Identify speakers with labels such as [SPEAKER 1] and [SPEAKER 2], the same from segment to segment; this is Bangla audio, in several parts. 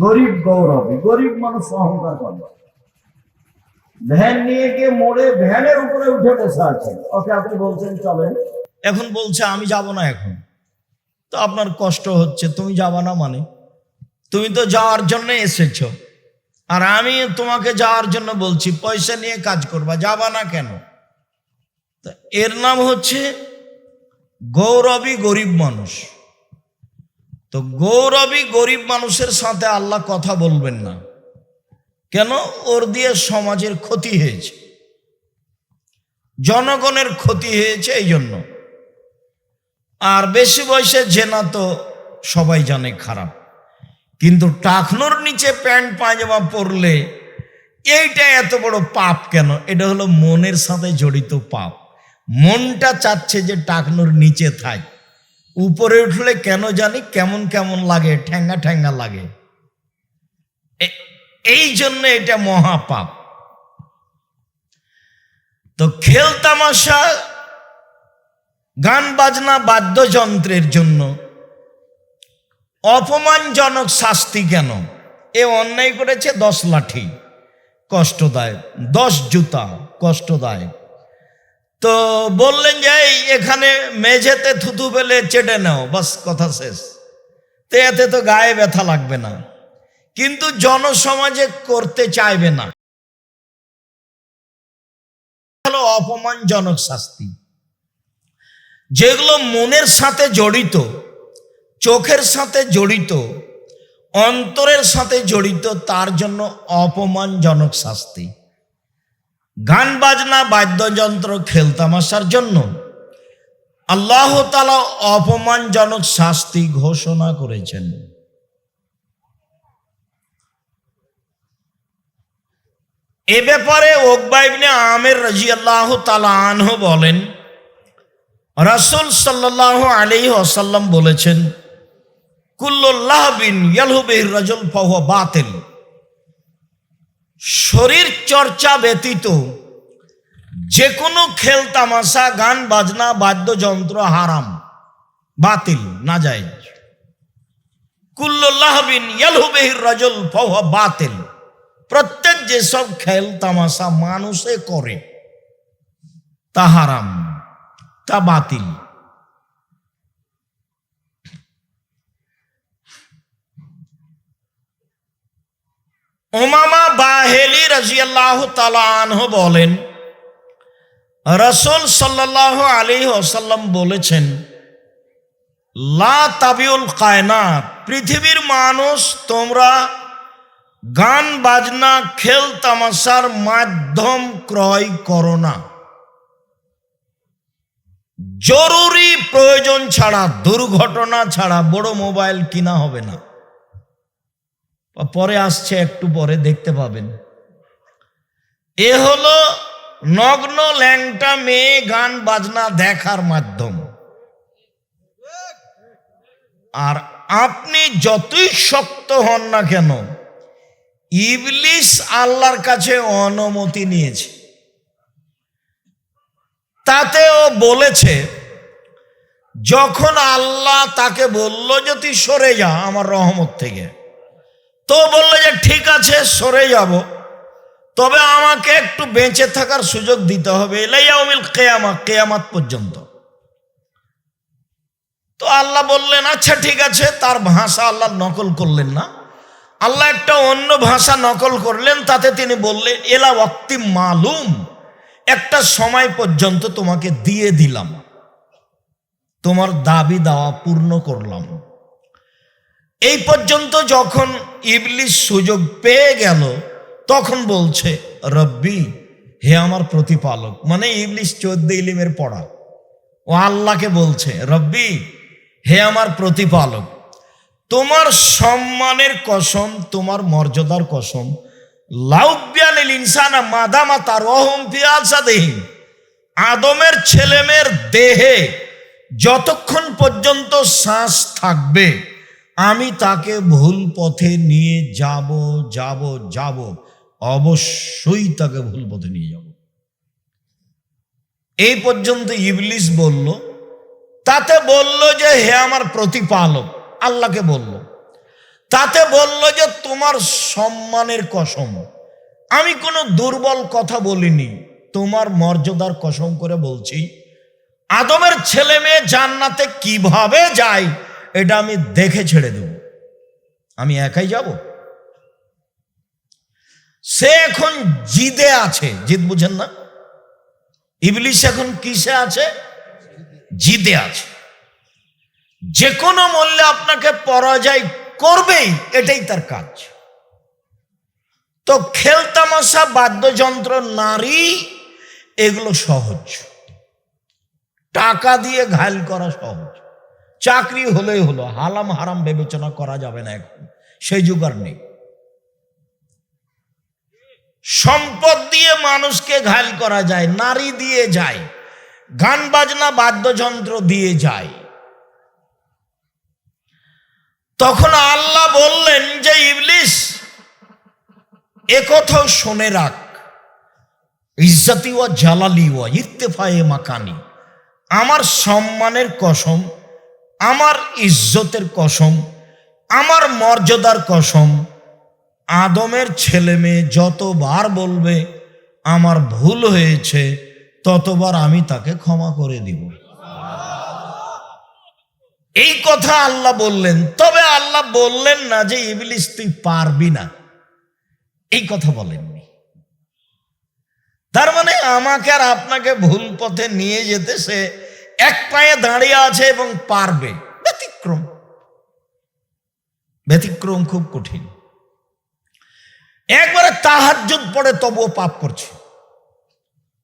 [SPEAKER 1] গরিব গৌরবী, গরিব মানুষ অহংকার করে। ভ্যান নিয়ে গিয়ে মোড়ে ভ্যানের উপরে উঠে বসে আছে। ওকে আপনি বলছেন, চলেন। এখন বলছে, আমি যাব না এখন। তো আপনার কষ্ট হচ্ছে, তুমি যাবা না মানে? তুমি তো যাওয়ার জন্য এসেছ। আর আমি তোমাকে যাওয়ার জন্য বলছি, পয়সা নিয়ে কাজ করবা, যাবা না কেন? এর নাম হচ্ছে গৌরবী গরিব মানুষ। তো গৌরবী গরিব মানুষের সাথে আল্লাহ কথা বলবেন না। কেন? ওর দিয়ে সমাজের ক্ষতি হয়েছে। জনগণের ক্ষতি হয়েছে এই জন্য আর বেশি বয়সে জেনা তো সবাই জানে খারাপ। কিন্তু টাকনোর নিচে প্যান্ট, পায়জামা পরলে এইটা এত বড় পাপ কেন? এটা হলো মনের সাথে জড়িত পাপ। মনটা চাচ্ছে যে টাকনোর নিচে থাক। উপরে উঠলে কেন জানি কেমন কেমন লাগে, ঠ্যাঙ্গা ঠ্যাঙ্গা লাগে। এই জন্য এটা মহাপাপ। তো খেল তামাশা, গান বাজনা বাদ্যযন্ত্রের জন্য অপমানজনক শাস্তি কেন? এ অন্যায় করেছে দশ লাঠি। কষ্টদায়ক, দশ জুতা কষ্টদায়ক। তো বললেন যে, এই, এখানে মেঝেতে থুতু ফেলে চেটে নাও, বাস, কথা শেষ। তো এতে তো গায়ে ব্যথা লাগবে না। কিন্তু জনসমাজে করতে চাইবে না। হলো অপমানজনক শাস্তি। যেগুলো মনের সাথে জড়িত, চোখের সাথে জড়িত, অন্তরের সাথে জড়িত, তার জন্য অপমানজনক শাস্তি। গান বাজনা, বাদ্যযন্ত্র খেলতামাশার জন্য আল্লাহ তালা অপমানজনক শাস্তি ঘোষণা করেছেন। এ ব্যাপারে ওকবাইবনে আমের রাজি আল্লাহ আনহ বলেন, রাসুল সাল্লাহ আলী আসাল্লাম বলেছেন কুল্লাহ বিন ইয়ালহুবির রাজুল ফাহ বাতিল। শরীর চর্চা ব্যতীত যে কোনো খেল, তামাশা, গান, বাজনা, বাদ্যযন্ত্র হারাম, বাতিল না যায় কুল্লাহ বিন ইয়ালহুবির রাজুল ফাহ বাতিল। প্রত্যেক যেসব খেল, তামাশা মানুষে করে, তা হারাম, তা বাতিল। ওমামা বাহেলি রাজিয়াল্লাহ তালাহ বলেন, রসুল সাল্লাহ আলী ওসাল্লাম বলেছেন, লা তাবিউল কায়নাত, পৃথিবীর মানুষ তোমরা গান, বাজনা, খেল, তামাশার মাধ্যম ক্রয় করো না। জরুরি প্রয়োজন ছাড়া, দুর্ঘটনা ছাড়া বড় মোবাইল কিনা হবে না। পরে আসছে একটু পরে দেখতে পাবেন। এ হলো নগ্ন ল্যাংটা মেয়ে গান বাজনা দেখার মাধ্যম। আর আপনি যতই শক্ত হন না কেন, ইবলিস আল্লাহর কাছে অনুমতি নিয়েছে। তাতে ও বলেছে, যখন আল্লাহ তাকে বলল যে তুই সরে যা আমার রহমত থেকে তো বলল যে, ঠিক আছে, সরে যাব। তবে আমাকে একটু বেঁচে থাকার সুযোগ দিতে হবে এলাইয়াউমিল কেয়ামা কেয়ামাত পর্যন্ত। তো আল্লাহ বললেন আচ্ছা ঠিক আছে। তার ভাষা আল্লাহ নকল করলেন না। আল্লাহ একটা অন্য ভাষা নকল করলেন, তাতে তিনি বললেন, এলা অক্তি মালুম, একটা সময় পর্যন্ত তোমাকে দিয়ে দিলাম। তোমার দাবি দাওয়া পূর্ণ করলাম। এই পর্যন্ত যখন ইবলিস সুযোগ পেয়ে গেল, তখন বলছে, রব্বি, হে আমার প্রতিপালক মানে ইবলিস চোদ্দ ইলিমের পড়া। ও আল্লাহকে বলছে, রব্বি, হে আমার প্রতিপালক, তোমার সম্মানের কসম, তোমার মর্যাদার কসম লাউব্যানিল ইনসানা মাদামা তার অহম পিয়াসাদেহীন আদমের ছেলেমেয়ের দেহে যতক্ষণ পর্যন্ত শ্বাস থাকবে আমি তাকে ভুল পথে নিয়ে যাব যাব যাব। অবশ্যই তাকে ভুল পথে নিয়ে যাব। এই পর্যন্ত ইবলিস বলল, তাতে বলল যে, হে আমার প্রতিপালক, আল্লাহকে বলল। তাতে বলল যে, তোমার সম্মানের কসম। আমি কোনো দুর্বল কথা বলিনি, তোমার মর্যাদার কসম করে বলছি, আদমের ছেলে মেয়ে জান্নাতে কীভাবে যায়? এটা আমি দেখে ছেড়ে দেব। আমি একাই যাব? সে এখন জিদে আছে। জিদ বুঝেন না? ইবলিশ এখন কিসে আছে? জিদে আছে। যে কোনো মূল্যে আপনাকে পরাজয় করবেই, এটাই তার কাজ। তো খেলতামাশা বাদ্যযন্ত্র, নারী, এগুলো সহজ। টাকা দিয়ে ঘায়ল করা সহজ। চাকরি হলেই হলো, হালাম হারাম বিবেচনা করা যাবে না এখন। সেই যুগ আর নেই। সম্পদ দিয়ে মানুষকে ঘায়ল করা যায়, নারী দিয়ে যায়, গান বাজনা, বাদ্যযন্ত্র দিয়ে যায়। তখন আল্লাহ বললেন যে, ইবলিস একথাও শুনে রাখ। ইজ্জাতি ও জালালি ও ইত্তেফায়ে মাকানি। আমার সম্মানের কসম আমার ইজ্জতের কসম, আমার মর্যাদার কসম, আদমের ছেলে মেয়ে যতবার বলবে, আমার ভুল হয়েছে, ততবার আমি তাকে ক্ষমা করে দিব। এই কথা আল্লাহ বললেন, তবে আল্লাহ বললেন না যে ইবলিস তুই পারবি না। এই কথা বলেননি। তার মানে আমাকে আর আপনাকে ভুল পথে নিয়ে যেতে সে এক পায়ে দাঁড়িয়ে আছে এবং পারবে। ব্যতিক্রম। ব্যতিক্রম খুব কঠিন। একবারে তাহাজ্জুদ পড়ে তবুও পাপ করছে।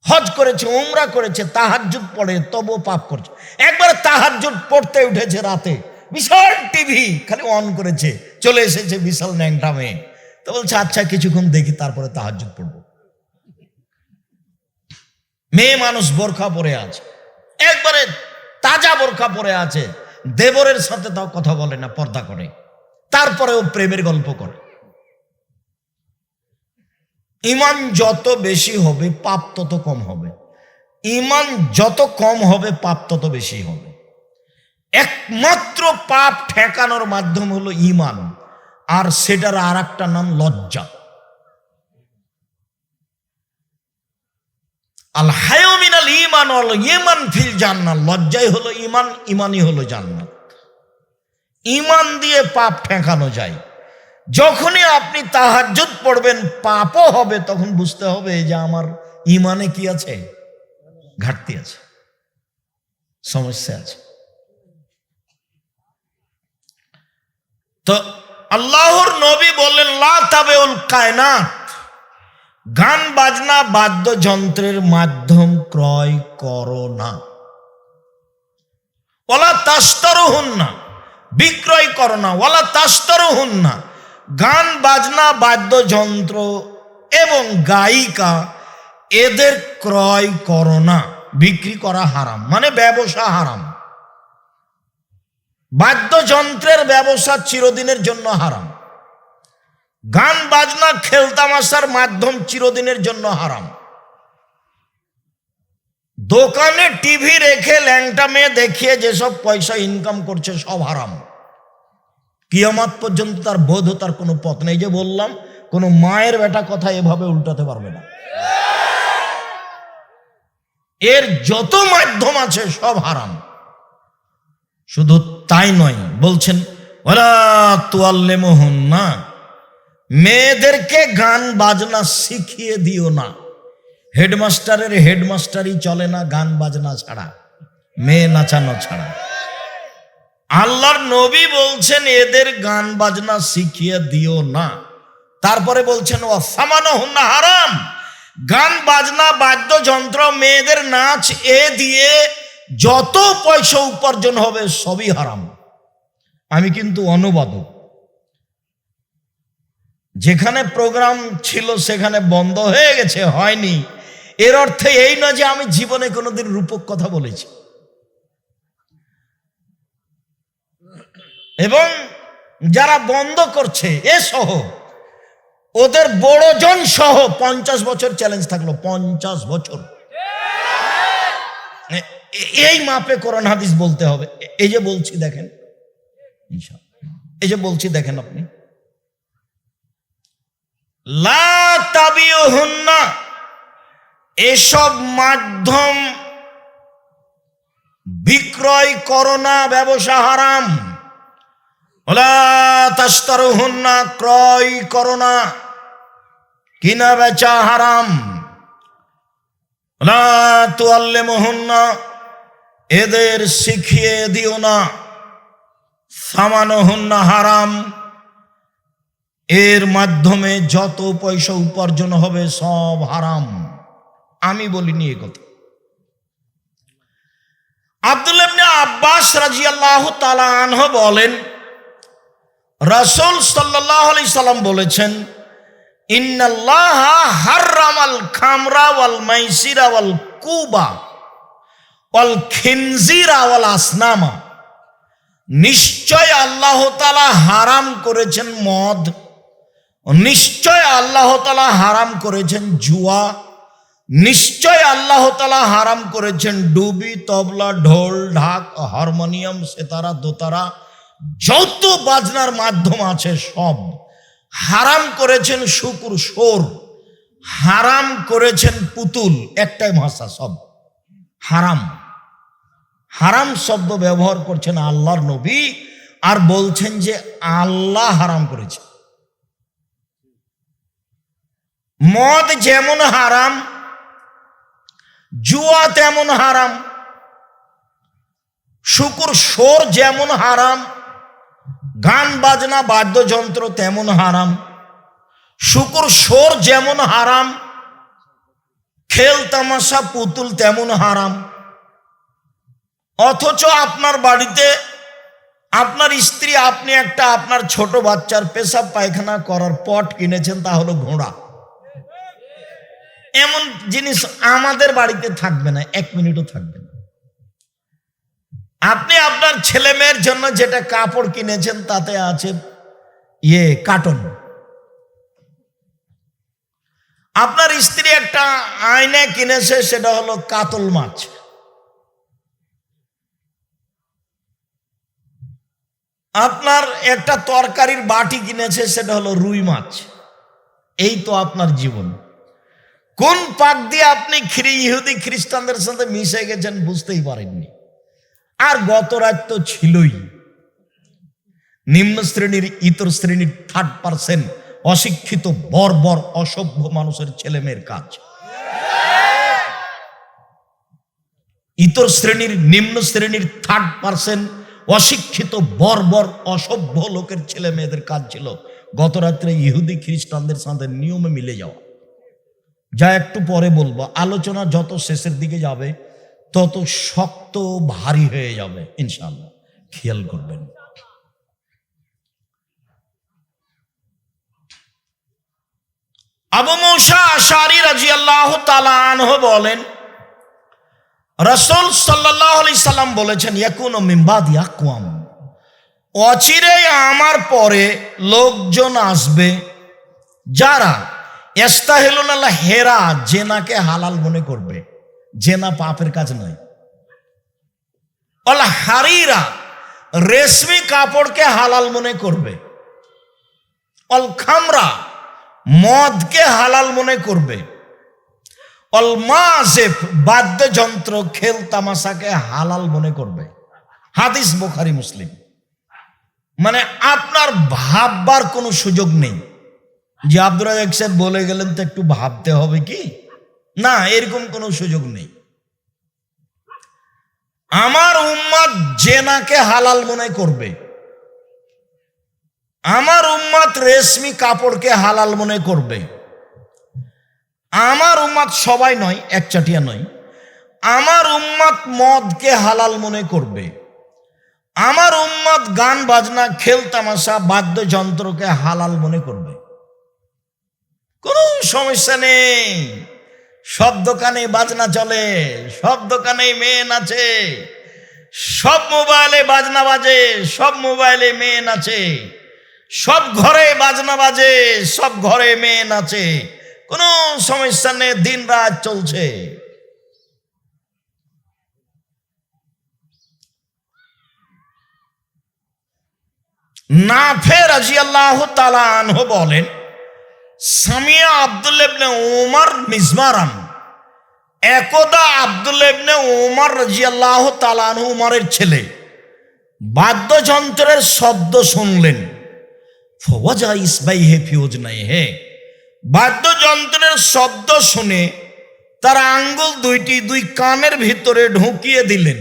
[SPEAKER 1] হজ করেছে, উমরা করেছে, তাহাজ্জুদ পড়ে তবুও পাপ করছে। একবারে তাহাজ্জুদ পড়তে উঠেছে রাতে। বিশাল টিভি খালি অন করেছে। চলে এসেছে বিশাল ন্যাংটা তো বলছে আচ্ছা কিছুক্ষণ দেখি, তারপরে তাহাজ্জুদ পড়ব। মেয়ে মানুষ বোরখা পরে আছে। একবারে তাজা বোরখা পরে আছে। দেবরের সাথে তাও কথা বলে না, পর্দা করে। তারপরেও প্রেমের গল্প করে। ইমান যত বেশি হবে, পাপ তত কম হবে। ইমান যত কম হবে, পাপ তত বেশি হবে। একমাত্র পাপ ঠেকানোর মাধ্যম হলো ইমান। আর সেটার আর একটা নাম লজ্জা। আল হায়মিনাল ইমান অল ইমান ফিল জান্নাত। লজ্জাই হলো ইমান ইমানই হলো জান্নাত। ইমান দিয়ে পাপ ঠেকানো যায়। যখনই আপনি তাহাজ্জুদ পড়বেন, পাপও হবে, তখন বুঝতে হবে যে আমার ইমানে কি আছে? ঘাটতি আছে। সমস্যা আছে। তো আল্লাহর নবী বললেন, লা তাবেউল কায়নাত। গান বাজনা বাদ্যযন্ত্রের মাধ্যম ক্রয় করো না। ওলা তাস্তরও হন না বিক্রয় করো না। ওলা তাস্তরও হন না গান বাজনা বাদ্যযন্ত্র এবং গায়িকা এদের ক্রয় করো না। বিক্রি করা হারাম মানে ব্যবসা হারাম। বাদ্যযন্ত্রের ব্যবসা চিরদিনের জন্য হারাম। গান, বাজনা খেলতামাশার মাধ্যম চিরদিনের জন্য হারাম। দোকানে টিভি রেখে ল্যাংটা মেয়ে দেখিয়ে যেসব পয়সা ইনকাম করছে, সব হারাম। কিয়ামাত পর্যন্ত তার বোধ তার কোনো পথ নেই। যে বললাম, কোনো মায়ের বেটা কথা এভাবে উল্টাতে পারবে না। এর যত মাধ্যম আছে, সব হারাম। শুধু তাই নয়, বলছেন ওরা তোয়াল্লে মোহন না মেয়েদেরকে গান বাজনা শিখিয়ে দিও না। হেডমাস্টারের হেডমাস্টারই চলে না গান বাজনা ছাড়া। মেয়ে নাচানো ছাড়া। আল্লাহর নবী বলছেন, এদের গান বাজনা শিখিয়ে দিও না। তারপরে বলছেন ও সামানো হুন্না হারাম। গান বাজনা, বাদ্যযন্ত্র, মেয়েদের নাচ, এ দিয়ে যত পয়সা উপার্জন হবে সবই হারাম। আমি কিন্তু অনুবাদক। যেখানে প্রোগ্রাম ছিল সেখানে বন্ধ হয়ে গেছে, হয়নি। এর অর্থে এই না যে আমি জীবনে কোনোদিন রূপক কথা বলেছি। এবং যারা বন্ধ করছে, এ সহ, ওদের বড়জন সহ পঞ্চাশ বছর চ্যালেঞ্জ থাকল, পঞ্চাশ বছর। এই মাপে কোরআন হাদিস বলতে হবে। এই যে বলছি দেখেন এই যে বলছি দেখেন আপনি। লা এসব মাধ্যম বিক্রয় করোনা ব্যবসা হারাম। ওলা তাস্তারুহুন্না ক্রয় করোনা কিনা বেচা হারাম। তুয়াল্লে মোহন্না এদের শিখিয়ে দিও না, সামানহন্না হারাম। এর মাধ্যমে যত পয়সা উপার্জন হবে, সব হারাম। আমি বলিনি এ কথা। আব্দুল আব্বাস রাজিয়াল্লাহু তাআলা আনহু বলেন, রাসূল সাল্লাল্লাহু আলাইহি সাল্লাম বলেছেন, ইন্নাল্লাহা হাররামাল খামরা ওয়াল মাইসিরা ওয়াল কুবা ওয়াল খিনজিরা ওয়াল আসনামা। নিশ্চয় আল্লাহ তাআলা হারাম করেছেন মদ। নিশ্চয় আল্লাহ তাআলা হারাম করেছেন জুয়া, নিশ্চয় আল্লাহ তালা হারাম করেছেন ডুবি, তবলা, ঢোল, ঢাক, হারমোনিয়াম, সেতারা, দোতারা, যত বাজনার মাধ্যম আছে সব হারাম করেছেন শুকুর সোর হারাম করেছেন পুতুল, একটাই ভাষা সব, হারাম। হারাম শব্দ ব্যবহার করছেন আল্লাহর নবী আর বলছেন যে আল্লাহ হারাম করেছে। মদ যেমন হারাম, জুয়া তেমন হারাম, শুকুর সোর যেমন হারাম, গান বাজনা বাদ্যযন্ত্র তেমন হারাম, শুকুর সোর যেমন হারাম, খেল তামাশা পুতুল তেমন হারাম। অথচ আপনার বাড়িতে আপনার স্ত্রী, আপনি একটা আপনার ছোট বাচ্চার পেশাব পায়খানা করার পট কিনেছেন, তা হলো ঘোড়া। এমন জিনিস আমাদের বাড়িতে থাকবে না, এক মিনিটও থাকবে না। আপনি আপনার ছেলে মেয়ের জন্য যেটা কাপড় কিনেছেন, তাতে আছে ইয়ে কার্টন। আপনার স্ত্রী একটা আয়না কিনেছে, সেটা হলো কাতল মাছ। আপনার একটা তরকারির বাটি কিনেছে, সেটা হলো রুই মাছ। এই তো আপনার জীবন। কোন পাক দিয়ে আপনি ইহুদি খ্রিস্টানদের সাথে মিশে গেছেন বুঝতেই পারেননি। আর গত রাত তো ছিলই। নিম্ন শ্রেণির ইতর শ্রেণির থার্ড পার্সেন্ট অশিক্ষিত, বর্বর, অসভ্য মানুষের ছেলে মেয়ের কাজ। ইতর শ্রেণির, নিম্ন শ্রেণির থার্ড পার্সেন্ট অশিক্ষিত, বর্বর, অসভ্য লোকের ছেলে মেয়েদের কাজ ছিল গত রাত্রে ইহুদি খ্রিস্টানদের সাথে নিয়মে মিলে যাওয়া। যা একটু পরে বলব। আলোচনা যত শেষের দিকে যাবে, তত শক্ত, ভারী হয়ে যাবে ইনশাল্লাহ খেয়াল করবেন। আবু মৌসা আশারি রাজি আল্লাহ তালানহ বলেন, রসুল সাল্লাহ আলি সাল্লাম বলেছেন, ইয়াকুন মিম্বাদ ইয়াকুয়াম অচিরে আমার পরে লোকজন আসবে যারা এস্তাহেলুন হেরা, জেনাকে হালাল মনে করবে। জেনা পাপের কাজ নয়। অল হারিরা, রেশমি কাপড়কে হালাল মনে করবে। অল খামরা, মদকে হালাল মনে করবে। অল মাসেফ বাদ্যযন্ত্র, খেল তামাশাকে হালাল মনে করবে। হাদিস বোখারি, মুসলিম। মানে আপনার ভাববার কোনো সুযোগ নেই। যে আব্দুর রাজাক সাহেব বলে গেলেন, তো একটু ভাবতে হবে কি? না, এরকম কোনো সুযোগ নেই। আমার উম্মাদ জেনাকে হালাল মনে করবে। আমার উম্মাদ রেশমি কাপড়কে হালাল মনে করবে। আমার উম্মাদ সবাই নয়, একচাটিয়া নয়। আমার উম্মাদ মদকে হালাল মনে করবে। আমার উম্মাদ গান, বাজনা, খেল, তামাশা, বাদ্যযন্ত্রকে হালাল মনে করবে। কোনো সমস্যা নেই। সব দোকানে বাজনা চলে, সব দোকানে মেয়ে নাচে সব মোবাইলে বাজনা বাজে, সব মোবাইলে মেয়ে নাচে সব ঘরে বাজনা বাজে, সব ঘরে মেয়ে নাচে কোনো সমস্যা নেই দিন রাত চলছে। নাফে রাজি আল্লাহ তালানহ বলেন সামিয়া আবদুল্লেবনে ওমর মিজমারান। একদা আবদুল্লেবনে ওমর রাজিয়াল্লাহ তালানহু উমরের ছেলে। বাদ্যযন্ত্রের শব্দ শুনলেন। ফওয়াজা ইসবাই হে ফিউজ নাই হে বাদ্যযন্ত্রের শব্দ শুনে তার আঙ্গুল দুইটি দুই কানের ভিতরে ঢুকিয়ে দিলেন।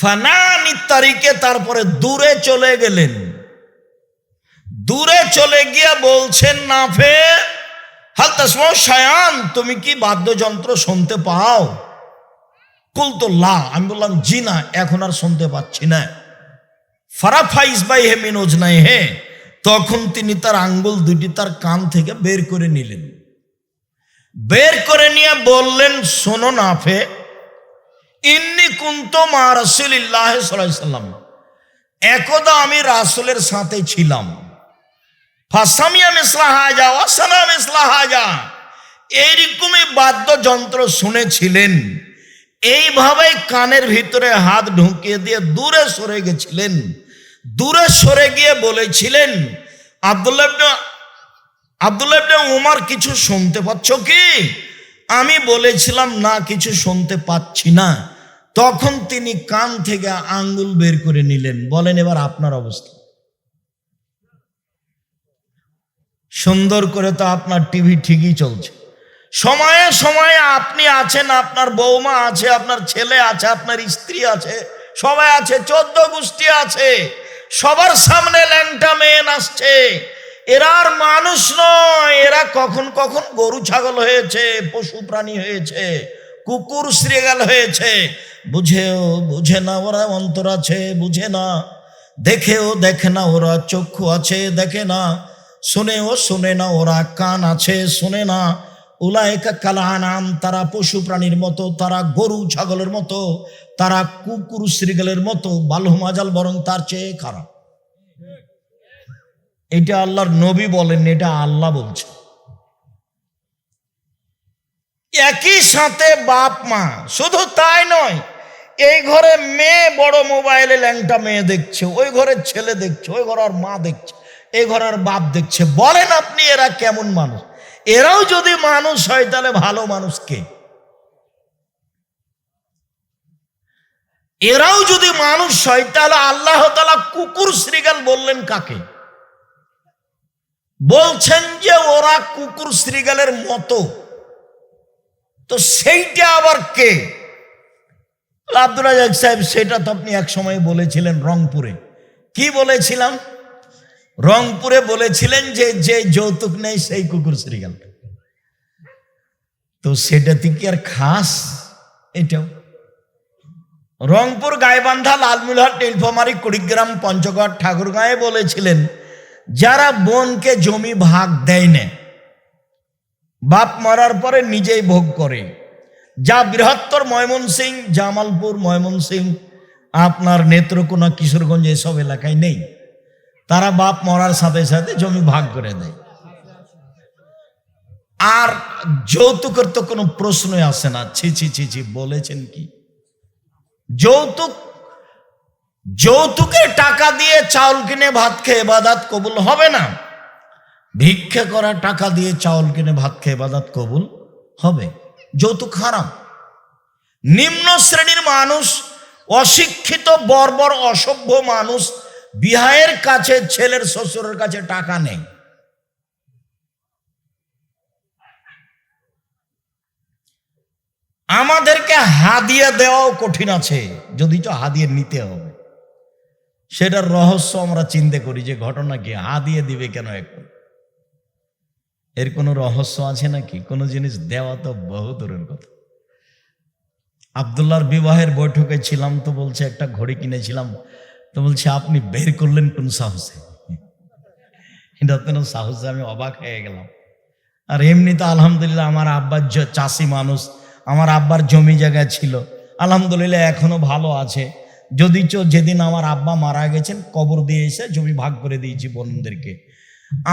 [SPEAKER 1] ফানানি তারিখে তারপরে দূরে চলে গেলেন। দূরে চলে গিয়ে বলছেন নাফে হাল তাসমা শায়ান, তুমি কি বাদ্যযন্ত্র শুনতে পাও? কুল তো লা আমি বললাম, জি না, এখন আর শুনতে পাচ্ছি না। ফারাফাইস বাই হে মিনোজ নাই হে তখন তিনি তার আঙ্গুল দুটি তার কান থেকে বের করে নিলেন। বের করে নিয়ে বললেন, শোনো নাফে ইন্নি কুন্ত মা রসুলিল্লাহ সাল্লাম, একদা আমি রাসুলের সাথে ছিলাম। ফাসামিয়া মিসলা হাজা, ওয়াসানা মিসলা হাজা। এইরকমই বাদ্যযন্ত্র শুনেছিলেন। এইভাবে কানের ভিতরে হাত ঢুকিয়ে দিয়ে দূরে সরে গেছিলেন। দূরে সরে গিয়ে বলেছিলেন আব্দুল্লাহ আব্দুল্লাহ উমার কিছু শুনতে পাচ্ছ কি? আমি বলেছিলাম, না, কিছু শুনতে পাচ্ছি না। তখন তিনি কান থেকে আঙ্গুল বের করে নিলেন। বলেন এবার আপনার অবস্থা। সুন্দর করে তো আপনার টিভি ঠিকই চলছে। সময়ে সময়ে আপনি আছেন, আপনার বৌমা আছে, আপনার ছেলে আছে, আপনার স্ত্রী আছে, সবাই আছে, চোদ্দ গোষ্ঠী আছে, সবার সামনে ল্যাংটা মেয়ে নাচছে। এরা আর মানুষ নয়, এরা কখন কখন গরু ছাগল হয়েছে, পশু প্রাণী হয়েছে, কুকুর, শ্রীগাল হয়েছে। বুঝেও বুঝে না ওরা অন্তর আছে, বুঝে না। দেখেও দেখে না ওরা চক্ষু আছে, দেখে না শুনেও শুনে না, ওরা কান আছে, শুনে না। উলায়কা কালাহানাম তারা পশু প্রাণীর মতো, তারা গরু ছাগলের মতো, তারা কুকুর শ্রীগালের মতো বালহমাজাল বরং তার চেয়ে খারাপ। এটা আল্লাহর নবী বলেন, এটা আল্লাহ বলছে। একই সাথে বাপ মা, শুধু তাই নয়, এই ঘরে মেয়ে বড় মোবাইলে ল্যাংটা মেয়ে দেখছে, ওই ঘরের ছেলে দেখছে, ওই ঘর আর মা দেখছে। এই ঘর আর বাপ দেখছে। বলেন আপনি, এরা কেমন মানুষ? এরাও যদি মানুষ হয়, তাহলে ভালো মানুষ কে? এরাও যদি মানুষ হয়, তাহলে আল্লাহ কুকুর শ্রীগাল বললেন কাকে? বলছেন যে, ওরা কুকুর শ্রীগালের মতো। তো সেইটা আবার কে? আব্দুল সাহেব, সেটা তো আপনি এক সময় বলেছিলেন রংপুরে। কি বলেছিলাম? রংপুরে বলেছিলেন যে যে যৌতুক নেই, সেই কুকুর শ্রীগাল তো সেটা তুই কি আর খাস? এটাও। রংপুর গাইবান্ধা লালমিলহাট নীলফামারী কুড়িগ্রাম পঞ্চগড় ঠাকুরগাঁয়ে বলেছিলেন, যারা বোনকে জমি ভাগ দেয় না, বাপ মারার পরে নিজেই ভোগ করে। যা বৃহত্তর ময়মনসিং জামালপুর ময়মনসিং আপনার নেত্রকোনা কিশোরগঞ্জ, এসব এলাকায় নেই। তারা বাপ মরার সাথে সাথে জমি ভাগ করে দেয়। আর যৌতুকের তো কোনো প্রশ্নই আসে না। ছি ছি ছি ছি, বলেছেন কি? যৌতুক যৌতুকের টাকা দিয়ে চাউল কিনে ভাত খেয়ে বাদাত কবুল হবে না। ভিক্ষে করা টাকা দিয়ে চাউল কিনে ভাত খেয়ে বাদাত কবুল হবে। যৌতুক হারাম। নিম্ন শ্রেণির মানুষ, অশিক্ষিত, বর্বর, অসভ্য মানুষ বিহায়ের কাছে, ছেলের শ্বশুরের কাছে টাকা নেই। আমাদেরকে হাদিয়া দেওয়াও কঠিন আছে, যদি তো হাদিয়ে নিতে হবে। সেটার রহস্য আমরা চিন্তা করি যে ঘটনা কি, হাদিয়ে দিবে কেন এখন? এর কোনো রহস্য আছে নাকি? কোনো জিনিস দেওয়া তো বহু দূরের কথা। আবদুল্লাহর বিবাহের বৈঠকে ছিলাম তো বলছে, একটা ঘড়ি কিনেছিলাম। তো বলছে, আপনি বের করলেন কোন সাহসে? সাহসে আমি অবাক হয়ে গেলাম। আর এমনি তো আলহামদুলিল্লাহ আমার আব্বার চাষি মানুষ, আমার আব্বার জমি জায়গা ছিল। আলহামদুলিল্লাহ এখনও ভালো আছে। যদি চো যেদিন আমার আব্বা মারা গেছেন, কবর দিয়ে এসে জমি ভাগ করে দিয়েছি বোনদেরকে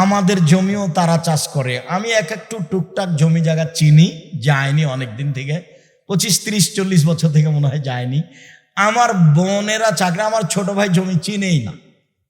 [SPEAKER 1] আমাদের জমিও তারা চাষ করে। আমি এক একটু টুকটাক জমি জায়গা চিনি, যায়নি অনেক দিন থেকে। পঁচিশ, তিরিশ, চল্লিশ বছর থেকে মনে হয় যায়নি। আমার বোনেরা চাকরি আমার ছোট ভাই জমি চিনেই না।